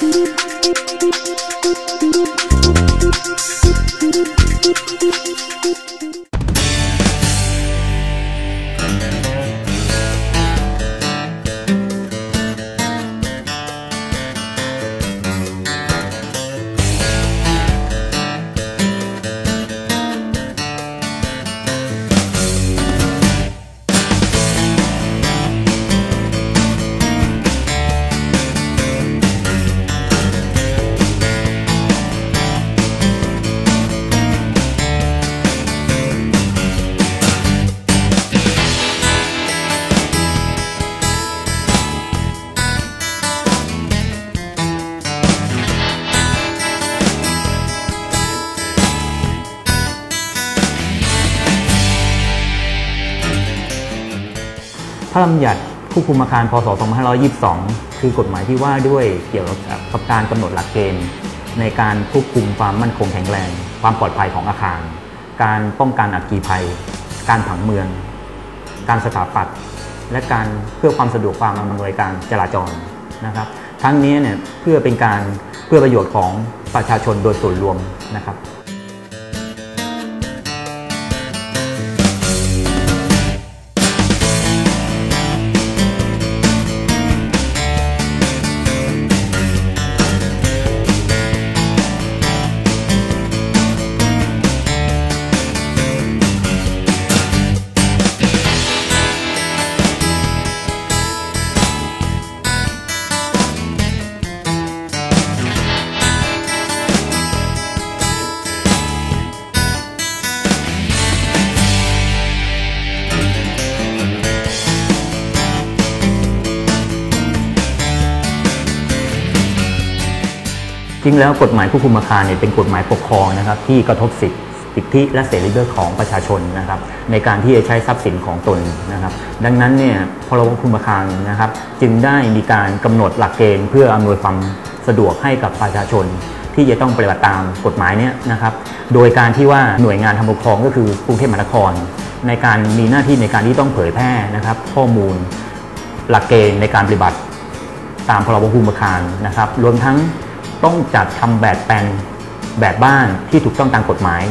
พ ระราชบัญญัติผู้คุมอาคาร พศ 2522 คือกฎหมายที่ว่าด้วยเกี่ยวกับการกำหนดหลักเกณฑ์ ในการควบคุมความมั่นคงแข็งแรง ความปลอดภัยของอาคาร การป้องกันอัคคีภัย การผังเมือง การสถาปัตย์และการเพื่อความสะดวกความอำนวยการจราจรนะครับ ทั้งนี้เนี่ยเพื่อเป็นการเพื่อประโยชน์ของประชาชนโดยส่วนรวมนะครับ ริงแล้วกฎหมายผู้คุมอาคารเนี่ยเป็นกฎหมายปกครองนะครับที่กระทบสิทธิสิทธิและเสรีภาพของประชาชนนะครับในการที่จะใช้ทรัพย์สินของตนนะครับ ดังนั้นเนี่ยพรบคุมอาคารนะครับ จึงได้มีการกำหนดหลักเกณฑ์เพื่ออำนวยความสะดวกให้กับประชาชน ที่จะต้องปฏิบัติตามกฎหมายเนี่ยนะครับ โดยการที่ว่าหน่วยงานทำปกครองก็คือกรุงเทพมหานคร ในการมีหน้าที่ในการที่ต้องเผยแพร่นะครับ ข้อมูลหลักเกณฑ์ในการปฏิบัติตามพรบภูมิอาคารนะครับ รวมทั้ง ต้องจัดทำแบบแปลนแบบบ้านที่ถูกต้องตามกฎหมาย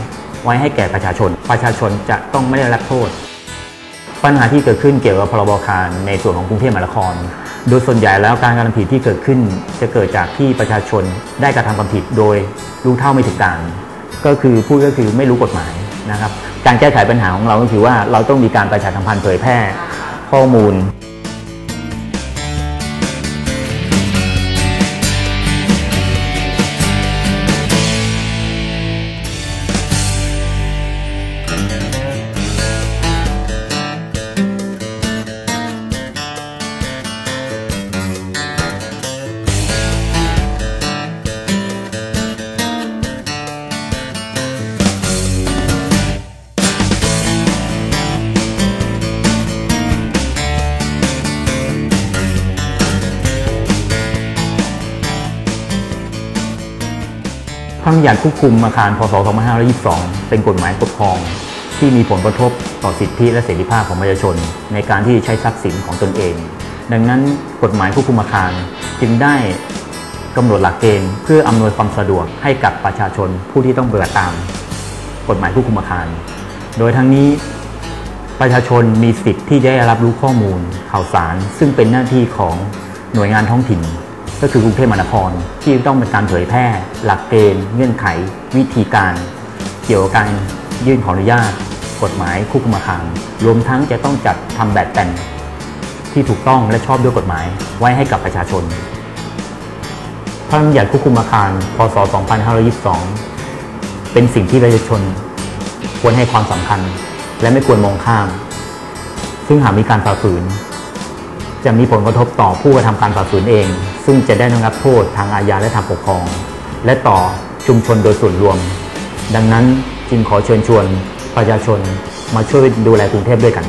ไว้ให้แก่ประชาชน ประชาชนจะต้องไม่ได้รับโทษ ปัญหาที่เกิดขึ้นเกี่ยวกับพรบคารในส่วนของกรุงเทพมหานคร โดยส่วนใหญ่แล้วการกระทำผิดที่เกิดขึ้น จะเกิดจากที่ประชาชนได้กระทำความผิดโดยรู้เท่าไม่ถึงการก็คือพูดก็คือไม่รู้กฎหมายนะครับ การแก้ไขปัญหาของเราก็คือว่าเราต้องมีการประชาสัมพันธ์เผยแพร่ข้อมูล ระบัญญัติควบคุมอาคาร พศ 2522 เป็นกฎหมายปกครอง ที่มีผลกระทบต่อสิทธิและเสรีภาพของประชาชน ในการที่ใช้ทรัพย์สินของตนเอง ดังนั้นกฎหมายควบคุมอาคารจึงได้กำหนดหลักเกณฑ์เพื่ออำนวยความสะดวกให้กับประชาชนผู้ที่ต้องปฏิบัติตาม กฎหมายควบคุมอาคาร โดยทั้งนี้ประชาชนมีสิทธิ์ที่จะได้รับรู้ข้อมูลข่าวสาร ซึ่งเป็นหน้าที่ของหน่วยงานท้องถิ่น ก็คือกรุงเทพมหานครที่ต้องเป็นการเผยแพร่ หลักเกณฑ์เงื่อนไข วิธีการ เกี่ยวกับการยื่นขออนุญาต กฎหมายควบคุมอาคารรวมทั้งจะต้องจัดทำแบบแต่งที่ถูกต้องและชอบด้วยกฎหมายไว้ให้กับประชาชน พระราชบัญญัติควบคุมอาคาร พศ 2522 เป็นสิ่งที่ประชาชน ควรให้ความสำคัญ และไม่ควรมองข้าม ซึ่งหากมีการฝ่าฝืน จะมีผลกระทบต่อผู้กระทำการฝ่าฝืนเอง ซึ่งจะได้รับโทษทางอาญาและทางปกครอง และต่อชุมชนโดยส่วนรวม ดังนั้นจึงขอเชิญชวนประชาชนมาช่วยดูแลกรุงเทพด้วยกัน